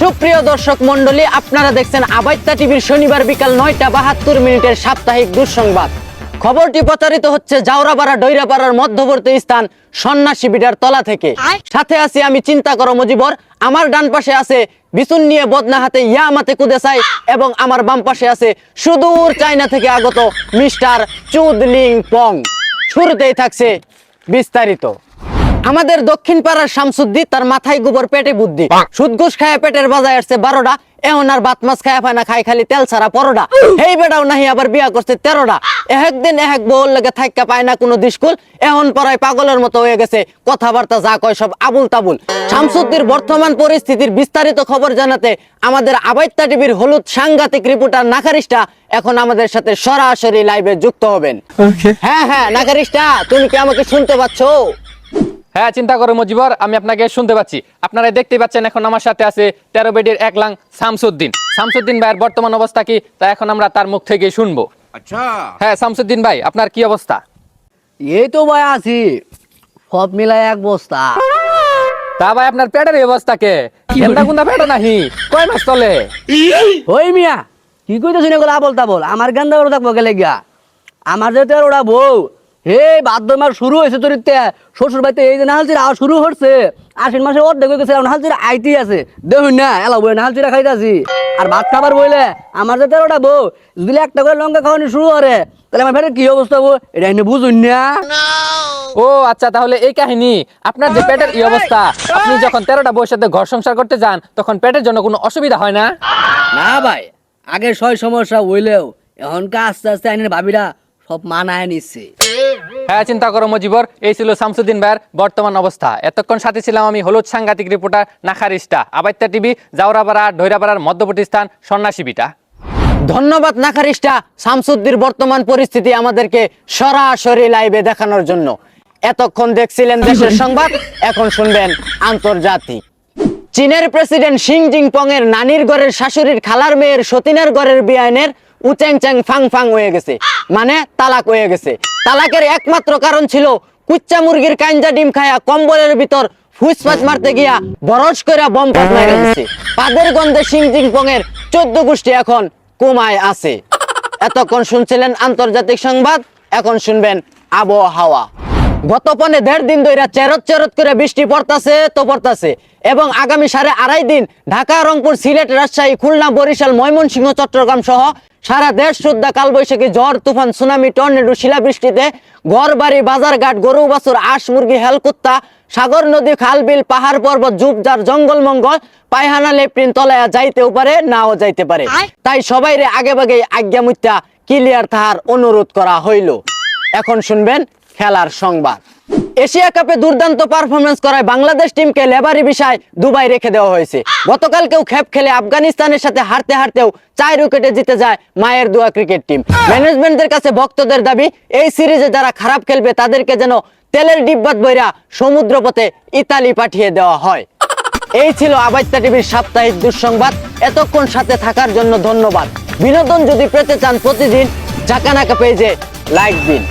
সুপ্রিয় দর্শক মন্ডলী আপনারা দেখছেন আবাইত্তা টিভির শনিবার বিকাল নয়টা বাহাত্তর মিনিটের সাপ্তাহিক দুঃসংবাদ। খবরটি প্রচারিত হচ্ছে জাউরাপাড়া ডৈরাপাড়ার মধ্যবর্তী স্থান সন্ন্যাসী বিডার তলা থেকে। সাথে আছি আমি চিন্তা করো মজিবর আমার ডান পাশে আছে বিচুন নিয়ে বদনা হাতে ইয়া মাতে কুদেসাই এবং আমার বাম পাশে আছে সুদূর চায়না থেকে আগত মিস্টার চুদলিং পং। শুরুতেই থাকছে বিস্তারিত। আমাদের দক্ষিণ পাড়ার শামসুদ্দি তার মাথায় গোবর পেটে বুদ্ধি। সুদঘুষ খায় পেটের বাজায় আসছে বারোটা এখন আর বাত মাছ খায় ফায় না খাই খালি তেল ছাড়া পরোটা। এই বেটাও নাহি আবার বিয়া করছে তেরোটা। এক দিন এক বউর লেগে পায় না কোনো দিস্কুল এখন পরায় পাগলের মতো হয়ে গেছে কথাবার্তা যা কয় সব আবুল তাবুল। শামসুদ্দির বর্তমান পরিস্থিতির বিস্তারিত খবর জানাতে আমাদের আবাইত্তা টিভির হলুদ সাংঘাতিক রিপোর্টার নাকারিস্টা এখন আমাদের সাথে সরাসরি লাইভে যুক্ত হবেন। হ্যাঁ হ্যাঁ নাকারিস্টা তুমি কি আমাকে শুনতে পাচ্ছো? হ্যাঁ চিন্তা করো মজিবর আমি আপনাকে শুনতে পাচ্ছি। আপনারা দেখতে পাচ্ছেন এখন আমার সাথে আছে তেরো বেডের এক লাং শামসুদ্দিন। শামসুদ্দিন ভাইয়ের বর্তমান অবস্থা কি? তা এখন আমরা তার মুখ থেকে শুনব। আচ্ছা। হ্যাঁ শামসুদ্দিন ভাই আপনার কি অবস্থা? এই তো ভাই আছি। সব মিলাই এক বস্তা। তা ভাই আপনার পেটের অবস্থা কে? এমনা গুন্দা পেট নাহি? কয় মাস চলে? ওই মিয়া কি কইতেছ না গলা বলতা বল আমার গান্দা বড় থাকব গেলে গিয়া। আমার যেতে তোর ওরা বউ শুরু হয়েছে তোর শ্বশুর বাড়িতে এই যে নাহালচিরা আওয়া শুরু হচ্ছে আশ্বিন মাসে অর্ধেক হয়ে গেছে নাহালচিরা আইতি আছে। দেখুন না এলা বই নাহালচিরা খাইতাছি। আর ভাত খাবার বইলে আমার যে তেরোটা বউ যদি একটা করে লঙ্কা খাওয়ানি শুরু করে তাহলে আমার ফেরে কি অবস্থা বউ? এটা এনে বুঝুন না। ও আচ্ছা তাহলে এই কাহিনী আপনার যে পেটের এই অবস্থা আপনি যখন তেরোটা বউয়ের সাথে ঘর সংসার করতে যান তখন পেটের জন্য কোনো অসুবিধা হয় না? না ভাই আগে ছয় সমস্যা হইলেও এখনকার আস্তে আস্তে আইনের ভাবিরা সব মানায় নিচ্ছে হ্যাঁ চিন্তা করো মজিবর এই ছিল শামসুদ্দিন ভাইয়ের বর্তমান অবস্থা। এতক্ষণ সাথে ছিলাম আমি হলুদ সাংঘাতিক রিপোর্টার নাখারিস্টা আবাইত্তা টিভি জাউরাপাড়া ডৈরাপাড়ার মধ্যবর্তী স্থান সন্ন্যাসী বিটা ধন্যবাদ নাকারিস্টা শামসুদ্দির বর্তমান পরিস্থিতি আমাদেরকে সরাসরি লাইভে দেখানোর জন্য। এতক্ষণ দেখছিলেন দেশের সংবাদ এখন শুনবেন আন্তর্জাতিক। চীনের প্রেসিডেন্ট শিং জিংপং এর নানির ঘরের শাশুড়ির খালার মেয়ের সতীনের ঘরের বিয়ানের উচ্যাং চ্যাং ফাং ফাং হয়ে গেছে। মানে তালাক হয়ে গেছে। তালাকের একমাত্র কারণ ছিল কুচ্চা মুরগির কাঞ্জা ডিম খায়া কম্বলের ভিতর ফুসফাস মারতে গিয়া বরস করে বম পাত গেছে পাদের গন্ধে শিং জিংপং এর চোদ্দ গোষ্ঠী এখন কোমায় আছে। এতক্ষণ শুনছিলেন আন্তর্জাতিক সংবাদ, এখন শুনবেন আবহাওয়া। গত পনে দেড় দিন ধরে চেরত চেরত করে বৃষ্টি পড়তাছে তো পড়তাছে। এবং আগামী সাড়ে আড়াই দিন ঢাকা রংপুর সিলেট রাজশাহী খুলনা বরিশাল ময়মনসিংহ চট্টগ্রাম সহ সারা দেশ শুদ্ধা কালবৈশাখী ঝড় তুফান সুনামি টর্নেডো শিলাবৃষ্টিতে ঘর বাড়ি বাজারঘাট গরু বাছুর আঁশ মুরগি হেলকুত্তা সাগর নদী খাল বিল পাহাড় পর্বত ঝুপঝাড় জঙ্গল মঙ্গল পায়হানা লেপটিন তলায়া যাইতেও পারে নাও যাইতে পারে। তাই সবাইরে আগে ভাগে আজ্ঞা মুত্যা ক্লিয়ার তাহার অনুরোধ করা হইল। এখন শুনবেন খেলার সংবাদ। এশিয়া কাপে দুর্দান্ত পারফরমেন্স করায় বাংলাদেশ টিমকে লেবারি বিষয় দুবাই রেখে দেওয়া হয়েছে। গতকালকেও খেপ খেলে আফগানিস্তানের সাথে হারতে হারতেও চার উইকেটে জিতে যায় মায়ের দোয়া ক্রিকেট টিম ম্যানেজমেন্টের কাছে ভক্তদের দাবি, এই সিরিজে যারা খারাপ খেলবে তাদেরকে যেন তেলের ডিব্বাত বইরা সমুদ্র পথে ইতালি পাঠিয়ে দেওয়া হয়। এই ছিল আবাইত্তা টিভির সাপ্তাহিক দুঃসংবাদ। এতক্ষণ সাথে থাকার জন্য ধন্যবাদ। বিনোদন যদি পেতে চান প্রতিদিন জাকানাকা পেজে লাইক দিন।